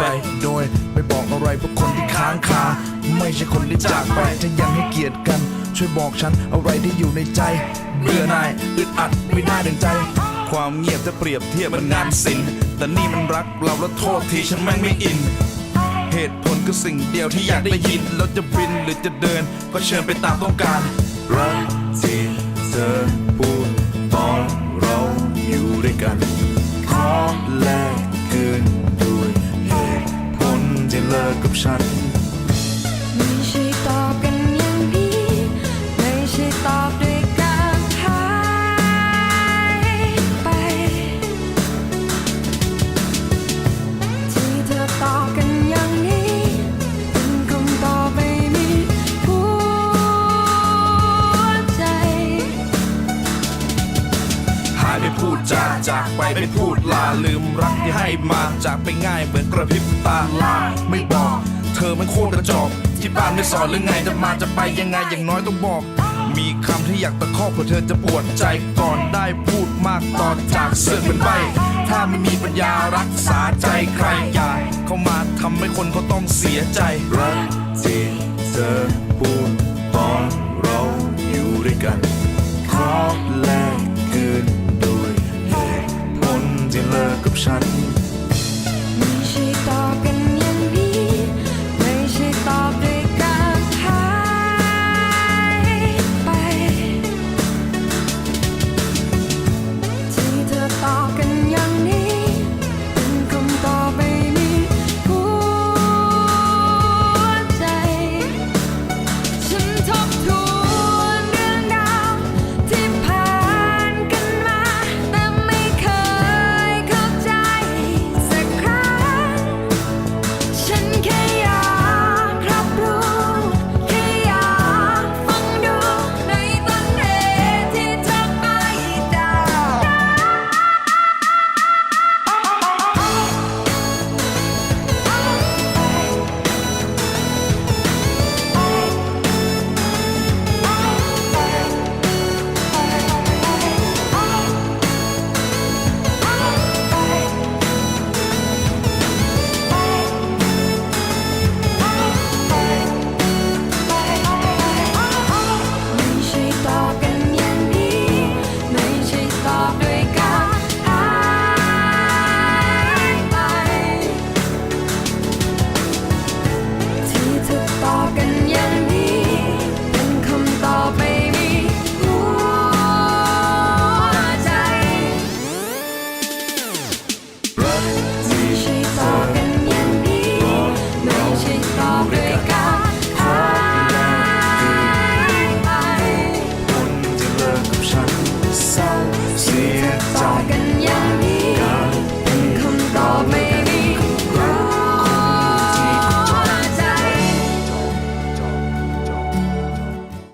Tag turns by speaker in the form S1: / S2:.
S1: ไป โดยไม่บอกอะไรพวกคนที่ค้างคา ไม่ใช่คนที่จากไปถ้ายังให้เกียรติกัน ช่วยบอกฉันอะไรที่อยู่ในใจเบื่อหน่ายอึดอัดไม่ได้ดังใจ ความเงียบจะเปรียบเทียบมันงานศิลป์แต่นี่มันรักเราแล้วโทษทีฉันแม่งไม่อิน เหตุผลคือสิ่งเดียวที่อยากได้ยินเราจะบินหรือจะเดิน ก็เชิญไปตามต้องการรักที่เธอพูดตอนเราอยู่ด้วยกันา
S2: ยไป
S1: พูดจาจากไปไม่พูดลาลืมรักที่ให้มาจากไปง่ายเหมือนกระพริบตาลาไม่บอก เธอมันโคตรกระจอกที่บ้านไม่สอนหรือไงจะมาจะไปยังไงอย่างน้อยต้องบอก มีคำที่อยากตะคอกเพื่อเธอจะปวดใจก่อนได้พูดมากตอนจากเสื่อเป็นใบถ้าไม่มีปัญญารักษาใจใครอย่าเข้ามาทำให้คนเขาต้องเสียใจรักที่เธอพูดตอนเราอยู่ด้วยกันขอแลก shining